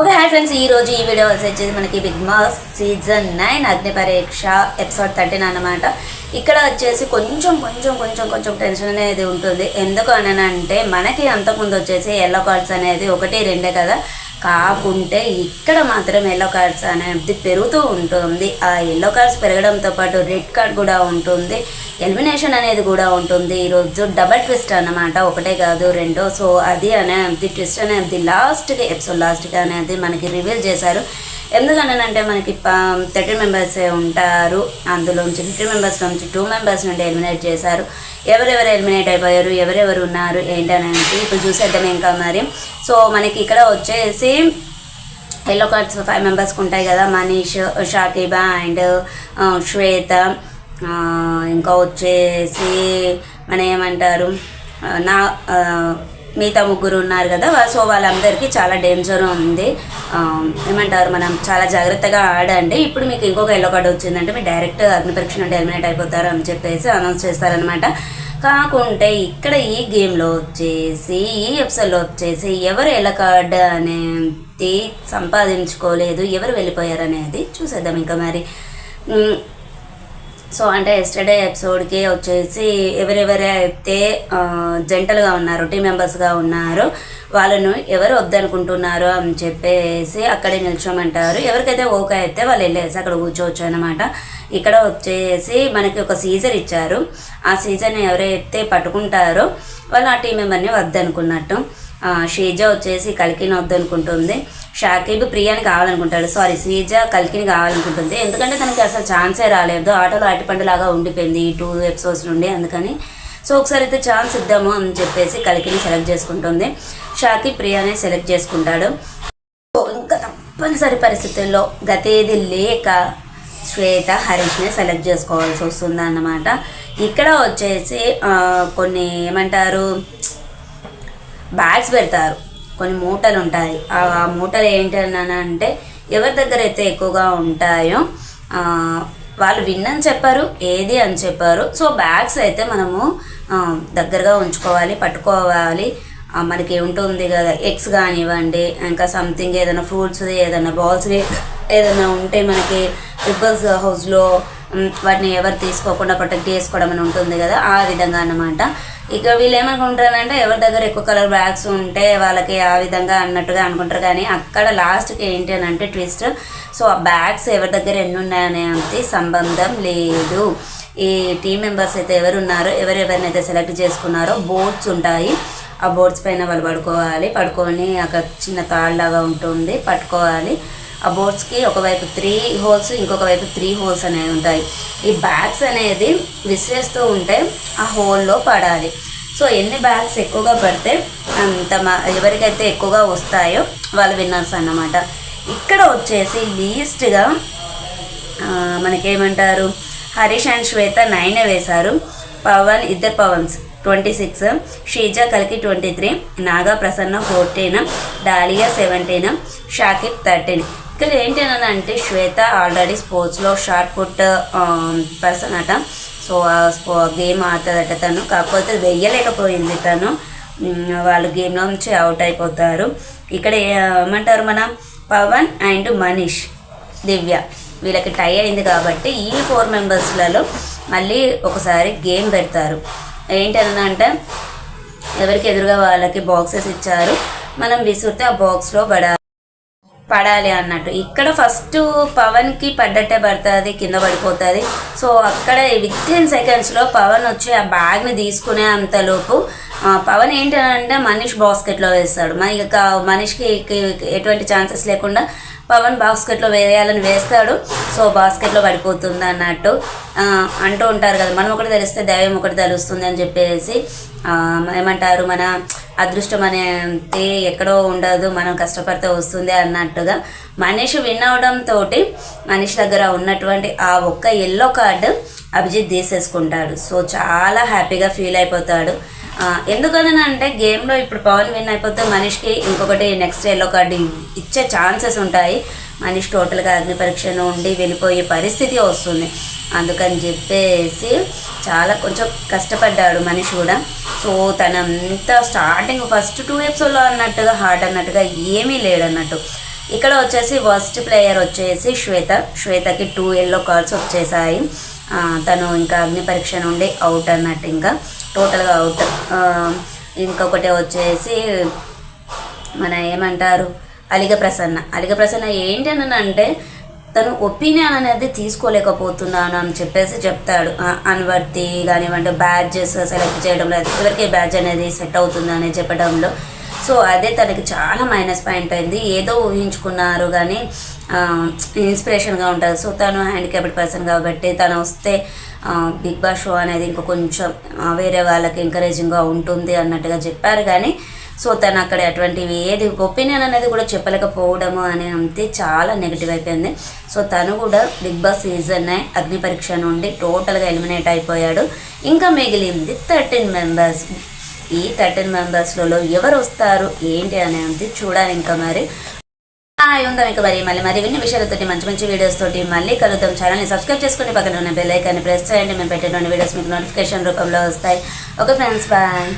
Okay hi friends ఈ రోజు ఈ వీడియో వచ్చేసి మనకి బిగ్ బాస్ సీజన్ నైన్ అగ్ని పరీక్ష ఎపిసోడ్ థర్టీన్ అన్నమాట. ఇక్కడ వచ్చేసి కొంచెం కొంచెం కొంచెం కొంచెం టెన్షన్ అనేది ఉంటుంది. ఎందుకు అంటే మనకి అంతకుముందు వచ్చేసి ఎల్లో కార్డ్స్ అనేది ఒకటి రెండే కదా. కాకుంటే ఇక్కడ మాత్రం ఎల్లో కార్డ్స్ అనేది పెరుగుతూ ఉంటుంది. ఆ ఎల్లో కార్డ్స్ పెరగడంతో పాటు రెడ్ కార్డ్ కూడా ఉంటుంది. ఎలిమినేషన్ అనేది కూడా ఉంటుంది. ఈరోజు డబల్ ట్విస్ట్ అన్నమాట. ఒకటే కాదు రెండో. సో అది అనేది ట్విస్ట్ అనేది లాస్ట్కి ఎపిసోడ్ లాస్ట్గా అనేది మనకి రివీల్ చేశారు. ఎందుకనంటే మనకి థర్టీ మెంబర్స్ ఉంటారు. అందులోంచి ఫిఫ్టీ మెంబర్స్ నుంచి టూ మెంబర్స్ నుండి ఎలిమినేట్ చేశారు. ఎవరెవరు ఎలిమినేట్ అయిపోయారు? ఎవరెవరు ఉన్నారు? ఏంటనేది ఇప్పుడు చూసేద్దాం ఇంకా మరి? సో మనకి ఇక్కడ వచ్చేసి ఎల్లో కార్డ్స్ ఫైవ్ మెంబర్స్కి ఉంటాయి కదా. మనీష్ షాకిబా అండ్ శ్వేత ఇంకా వచ్చేసి మన ఏమంటారు? నా మిగతా ముగ్గురు ఉన్నారు కదా. సో వాళ్ళందరికీ చాలా డేంజర్ ఉంది. ఏమంటారు మనం చాలా జాగ్రత్తగా ఆడండి. ఇప్పుడు మీకు ఇంకొక ఎల్లో కార్డు వచ్చిందంటే మీరు డైరెక్ట్ అగ్ని పరీక్ష నుండి ఎలిమినేట్ అయిపోతారు అని చెప్పేసి అనౌన్స్ చేస్తారనమాట కాకుంటే ఇక్కడ ఈ గేమ్లో వచ్చేసి ఈ ఎపిసోడ్లో వచ్చేసి ఎవరు ఎల్ల కార్డు అనేది సంపాదించుకోలేదు ఎవరు వెళ్ళిపోయారు అనేది చూసేద్దాం ఇంకా మరి. సో అంటే ఎస్టర్డే ఎపిసోడ్కి వచ్చేసి ఎవరెవరైతే ఆ, జంటలుగా ఉన్నారు టీం మెంబర్స్గా ఉన్నారు వాళ్ళను ఎవరు వద్దనుకుంటున్నారు అని చెప్పేసి అక్కడే నిల్చోమంటారు. ఎవరికైతే ఓకే అయితే వాళ్ళు వెళ్ళేసి అక్కడ కూర్చోవచ్చు అనమాట ఇక్కడ వచ్చేసి మనకి ఒక సీజర్ ఇచ్చారు. ఆ సీజర్ని ఎవరైతే పట్టుకుంటారో వాళ్ళు ఆ టీం మెంబర్ని వద్దనుకున్నట్టు. షీజా వచ్చేసి కలికిన వద్దనుకుంటుంది. షాకిబ్ ప్రియాని కావాలనుకుంటాడు. సారీ శ్రీజ కల్కిని కావాలనుకుంటుంది. ఎందుకంటే తనకి అసలు ఛాన్సే రాలేదు. ఆటోలో అటిపండులాగా ఉండిపోయింది ఈ టూ ఎపిసోడ్స్ నుండి అందుకని. సో ఒకసారి అయితే ఛాన్స్ ఇద్దాము అని చెప్పేసి కలికిని సెలెక్ట్ చేసుకుంటుంది. షాకి ప్రియానే సెలెక్ట్ చేసుకుంటాడు. సో ఇంకా తప్పనిసరి పరిస్థితుల్లో గతేది లేక శ్వేత హరీష్ని సెలెక్ట్ చేసుకోవాల్సి వస్తుంది అన్నమాట. ఇక్కడ వచ్చేసి కొన్ని ఏమంటారు బ్యాగ్స్ పెడతారు. కొన్ని మూటలు ఉంటాయి ఆ మూటలు ఏంటని అంటే ఎవరి దగ్గర అయితే ఎక్కువగా ఉంటాయో వాళ్ళు విన్నని చెప్పారు ఏది అని చెప్పారు. సో బ్యాగ్స్ అయితే మనము దగ్గరగా ఉంచుకోవాలి పట్టుకోవాలి. మనకి ఉంటుంది కదా ఎగ్స్ కానివ్వండి ఇంకా సంథింగ్ ఏదైనా ఫ్రూట్స్ ఏదైనా బాల్స్ ఏదైనా ఉంటే మనకి రిబ్బల్స్ హౌస్లో వాటిని ఎవరు తీసుకోకుండా ప్రొటెక్ట్ చేసుకోవడం అని ఉంటుంది కదా ఆ విధంగా అన్నమాట. ఇక వీళ్ళు ఏమనుకుంటారంటే ఎవరి దగ్గర ఎక్కువ కలర్ బ్యాగ్స్ ఉంటే వాళ్ళకి ఆ విధంగా అన్నట్టుగా అనుకుంటారు. కానీ అక్కడ లాస్ట్కి ఏంటి అని అంటే ట్విస్ట్. సో ఆ బ్యాగ్స్ ఎవరి దగ్గర ఎన్ని ఉన్నాయనే అంతే సంబంధం లేదు. ఈ టీం మెంబర్స్ అయితే ఎవరు ఉన్నారో ఎవరెవరినైతే సెలెక్ట్ చేసుకున్నారో బోర్డ్స్ ఉంటాయి. ఆ బోర్డ్స్ పైన వాళ్ళు పడుకోవాలి. పడుకొని అక్కడ చిన్న తాళ్ళలాగా ఉంటుంది. పట్టుకోవాలి. ఆ బోర్డ్స్కి ఒకవైపు త్రీ హోల్స్ ఇంకొక వైపు త్రీ హోల్స్ అనేవి ఉంటాయి. ఈ బ్యాగ్స్ అనేది విసిరేస్తూ ఉంటే ఆ హోల్లో పడాలి. సో ఎన్ని బ్యాగ్స్ ఎక్కువగా పడితే అంత మా- ఎవరికైతే ఎక్కువగా వస్తాయో వాళ్ళు విన్నర్స్ అన్నమాట. ఇక్కడ వచ్చేసి లీస్ట్గా మనకేమంటారు? హరీష్ అండ్ శ్వేత నైనే వేశారు. పవన్ ఇద్దరు పవన్స్. ట్వంటీ సిక్స్ షీజా కలికి twenty three Naga Prasanna fourteen Dalia seventeen Shakib thirteen. ఇక్కడ ఏంటి అని అంటే శ్వేత ఆల్రెడీ స్పోర్ట్స్లో షార్ట్ పుట్ పర్సన్ అట. సో స్పో గేమ్ ఆడుతుందట తను. కాకపోతే వెయ్యలేకపోయింది తను. వాళ్ళు గేమ్లో నుంచి అవుట్ అయిపోతారు. ఇక్కడ ఏమంటారు మన పవన్ అండ్ మనీష్ దివ్య. వీళ్ళకి టై అయింది కాబట్టి ఈ ఫోర్ మెంబర్స్లలో మళ్ళీ ఒకసారి గేమ్ పెడతారు. ఏంటంటే అంటే ఎవరికి ఎదురుగా వాళ్ళకి బాక్సెస్ ఇచ్చారు. మనం విసురితే ఆ బాక్స్లో పడాలి పడాలి అన్నట్టు. ఇక్కడ ఫస్ట్ పవన్కి పడ్డట్టే పడుతుంది కింద పడిపోతుంది. సో అక్కడ విత్ ఇన్ సెకండ్స్లో పవన్ వచ్చి ఆ బ్యాగ్ని తీసుకునే అంతలోపు పవన్ ఏంటంటే మనీష్ బాస్కెట్లో వేస్తాడు. మన ఇక మనీష్కి ఎటువంటి ఛాన్సెస్ లేకుండా పవన్ బాస్కెట్లో వేయాలని వేస్తాడు. సో బాస్కెట్లో పడిపోతుంది అన్నట్టు. అంటూ ఉంటారు కదా మనం ఒకటి తెలిస్తే దైవం ఒకటి తెలుస్తుంది అని చెప్పేసి. ఏమంటారు మన అదృష్టం అనేది ఎక్కడో ఉండదు మనం కష్టపడితే వస్తుంది అన్నట్టుగా. మనిషి విన్ అవడంతో మనిషి దగ్గర ఉన్నటువంటి ఆ ఒక్క ఎల్లో కార్డు అభిజిత్ తీసేసుకుంటాడు. సో చాలా హ్యాపీగా ఫీల్ అయిపోతాడు. ఆ, ఎందుకని అంటే గేమ్లో ఇప్పుడు పవన్ విన్ అయిపోతే మనీష్కి ఇంకొకటి నెక్స్ట్ ఎల్లో కార్డు ఇచ్చే ఛాన్సెస్ ఉంటాయి. మనీష్ టోటల్గా అగ్ని పరీక్షను ఉండి వెళ్ళిపోయే పరిస్థితి వస్తుంది. అందుకని చెప్పేసి చాలా కొంచెం కష్టపడ్డాడు మనిషి కూడా. సో తనంతా స్టార్టింగ్ ఫస్ట్ టూ ఎపిసోడ్లో అన్నట్టుగా హార్ట్ అన్నట్టుగా ఏమీ లేడన్నట్టు. ఇక్కడ వచ్చేసి ఫస్ట్ ప్లేయర్ వచ్చేసి శ్వేత. శ్వేతకి టూ ఎల్లో కార్డ్స్ వచ్చేసాయి. తను ఇంకా అగ్ని పరీక్ష నుండి అవుట్ అన్నట్టు ఇంకా టోటల్గా అవుట్ ఇంకొకటి వచ్చేసి మన ఏమంటారు? అలిగ ప్రసన్న. అలిగ ప్రసన్న ఏంటి అని అంటే తను ఒపీనియన్ అనేది తీసుకోలేకపోతున్నాను అని చెప్పేసి చెప్తాడు. అన్వర్తి కానివ్వండి బ్యాడ్జెస్ సెలెక్ట్ చేయడంలో ఎవరికి బ్యాడ్జ్ అనేది సెట్ అవుతుంది అని చెప్పడంలో. సో అదే తనకి చాలా మైనస్ పాయింట్ అయింది. ఏదో ఊహించుకున్నారు కానీ ఇన్స్పిరేషన్గా ఉంటుంది. సో తను హ్యాండిక్యాప్డ్ పర్సన్ కాబట్టి తను వస్తే బిగ్ బాస్ షో అనేది ఇంకా కొంచెం వేరే వాళ్ళకి ఎంకరేజింగ్గా ఉంటుంది అన్నట్టుగా చెప్పారు. కానీ సో తను అక్కడ అటువంటివి ఏది ఒపీనియన్ అనేది కూడా చెప్పలేకపోవడము అనే అంతే చాలా నెగిటివ్ అయిపోయింది. సో తను కూడా బిగ్ బాస్ సీజన్ అగ్ని పరీక్ష నుండి టోటల్గా ఎలిమినేట్ అయిపోయాడు. ఇంకా మిగిలింది థర్టీన్ మెంబర్స్ ఈ థర్టీన్ మెంబర్స్లలో ఎవరు వస్తారు ఏంటి అనేది చూడాలి ఇంకా మరి. హాయ్ ఉందాం ఇక మరి మళ్ళీ మరి విన్ని విషయాలతోటి మంచి మంచి వీడియోస్ తోటి మళ్ళీ కలుద్దాం. ఛానల్ని సబ్స్క్రైబ్ చేసుకుని పక్కన ఉన్న బెల్ ఐకాన్ని ప్రెస్ చేయండి. మేము పెట్టేటువంటి వీడియోస్ మీకు నోటిఫికేషన్ రూపంలో వస్తాయి. Okay friends bye